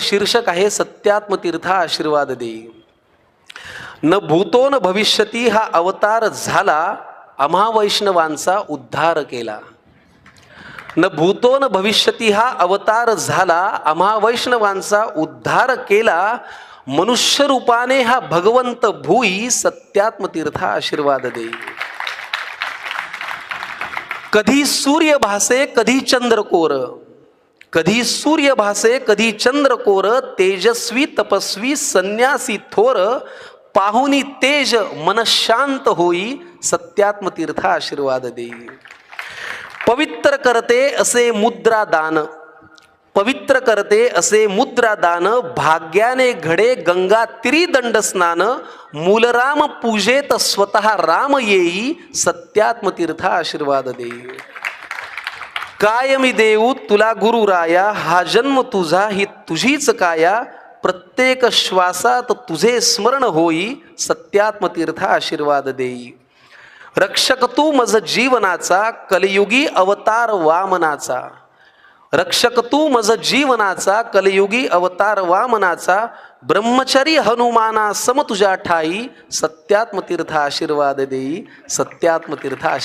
शीर्षक आहे सत्यात्मतीर्थ आशीर्वाद दे. न भूतो न भविष्यती हा अवतार झाला आम्हा वैष्णवांचा उद्धार केला. न भूतो न भविष्यती हा अवतार झाला आम्हा वैष्णवांचा उद्धार केला मनुष्य रूपाने हा भगवंत भूई सत्यात्मतीर्थ आशीर्वाद दे. कधी सूर्य भासे कधी चंद्रकोर. कधी सूर्य भासे कधी चंद्रकोर तेजस्वी तपस्वी संन्यासी थोर पाहुनी तेज मन शांत होई सत्यात्मतीर्थ आशीर्वाद देई पवित्र करते असे मुद्रा दान. पवित्र करते असे मुद्रा दान भाग्याने घडे गंगा दंड स्नान मूलराम पूजेत स्वतः राम येई सत्यात्मतीर्थ आशीर्वाद देई काय मी देऊ तुला गुरु राया हा जन्म तुझा ही तुझीच काया. प्रत्येक श्वासात तुझे स्मरण होई सत्यात्मतीर्थ आशीर्वाद देई. रक्षक तू मज जीवनाचा कलियुगी अवतार वामनाचा. रक्षक तू मज जीवनाचा कलियुगी अवतार वामनाचा. ब्रह्मचरी हनुमाना सम तुझ्या ठाई सत्यात्मतीर्थ आशीर्वाद देई सत्यात्मतीर्थ आशीर्वाद